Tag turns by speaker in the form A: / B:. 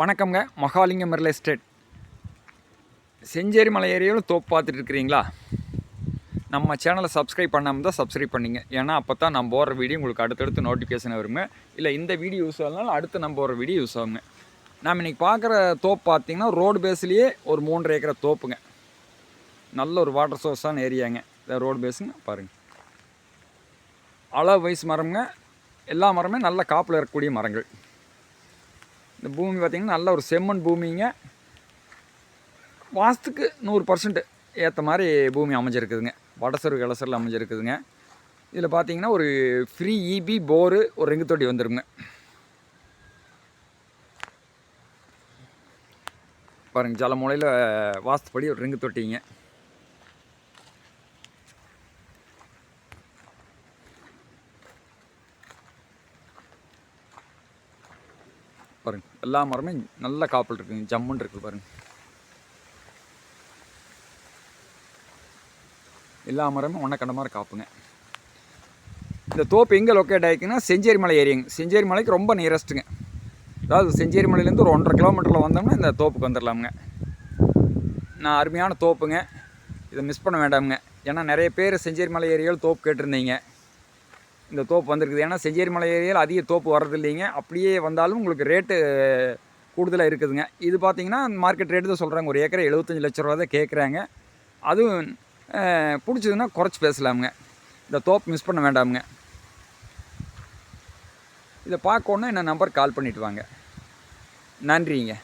A: வணக்கம்ங்க. Mahalingam real estate. Senjeri மலை ஏரியாவில் தோப்பு பார்த்துட்டு இருக்கிறீங்களா? நம்ம சேனலை சப்ஸ்கிரைப் பண்ணாமல் தான் சப்ஸ்கிரைப் பண்ணிங்க. ஏன்னா அப்போ தான் நம்ம போடுற வீடியோ உங்களுக்கு அடுத்தடுத்து நோட்டிஃபிகேஷன் வருங்க. இல்லை இந்த வீடியோ யூஸ் ஆகலனாலும் அடுத்து நம்ம போடுற வீடியோ யூஸ் ஆகுங்க. நாம் இன்றைக்கி பார்க்குற தோப்பு பார்த்தீங்கன்னா ரோடு பேஸ்லேயே ஒரு மூன்று ஏக்கரை தோப்புங்க. நல்ல ஒரு வாட்டர் சோர்ஸான ஏரியாங்க இந்த ரோடு பேஸுங்க பாருங்கள் அளவு வயசு மரம்ங்க. எல்லா மரமே நல்ல காப்பில் இருக்கக்கூடிய மரங்கள். இந்த பூமி பார்த்திங்கன்னா நல்ல ஒரு செம்மண் பூமிங்க. வாஸ்துக்கு நூறு பர்சன்ட் ஏற்ற மாதிரி பூமி அமைஞ்சிருக்குதுங்க. வடசரு கிளசரில் அமைஞ்சிருக்குதுங்க. இதில் பார்த்தீங்கன்னா ஒரு ஃப்ரீ இபி போரு ஒரு ரெங்கு தொட்டி வந்துருங்க. பாருங்க ஜலமுலையில் வாஸ்துப்படி ஒரு ரெங்கு தொட்டிங்க. பாருங்க. எல்லா மரமே நல்ல காப்பில் இருக்குங்க ஜம்முன்னு இருக்குது பாருங்க. எல்லா மரமும் ஒன்றை கண்ட மாதிரி காப்புங்க. இந்த தோப்பு எங்கே லொக்கேட் ஆகிக்குன்னா செஞ்சேரி மலை ஏரியாங்க செஞ்சேரி மலைக்கு ரொம்ப நியரஸ்ட்டுங்க அதாவது செஞ்சேரி மலையிலேருந்து ஒரு ஒன்றரை கிலோமீட்டரில் வந்தோம்னா இந்த தோப்புக்கு வந்துடலாமுங்க நான் அருமையான தோப்புங்க. இதை மிஸ் பண்ண வேண்டாமுங்க. ஏன்னா நிறைய பேர் செஞ்சேரி மலை ஏரியாவில் தோப்பு கேட்டிருந்தீங்க. இந்த தோப்பு வந்திருக்குது. ஏன்னா செஞ்சேரி மலை ஏரியாவில் அதிக தோப்பு வர்றது இல்லைங்க அப்படியே வந்தாலும் உங்களுக்கு ரேட்டு கூடுதலாக இருக்குதுங்க. இது பார்த்தீங்கன்னா மார்க்கெட் ரேட்டு தான் சொல்கிறாங்க ஒரு ஏக்கரை எழுபத்தஞ்சி லட்ச ரூபா தான் கேட்குறாங்க அதுவும் பிடிச்சதுன்னா குறைச்சி பேசலாமுங்க. இந்த தோப்பு மிஸ் பண்ண வேண்டாமுங்க. இதை பார்க்கணுன்னா என்ன நம்பர் கால் பண்ணிவிட்டு வாங்க. நன்றிங்க.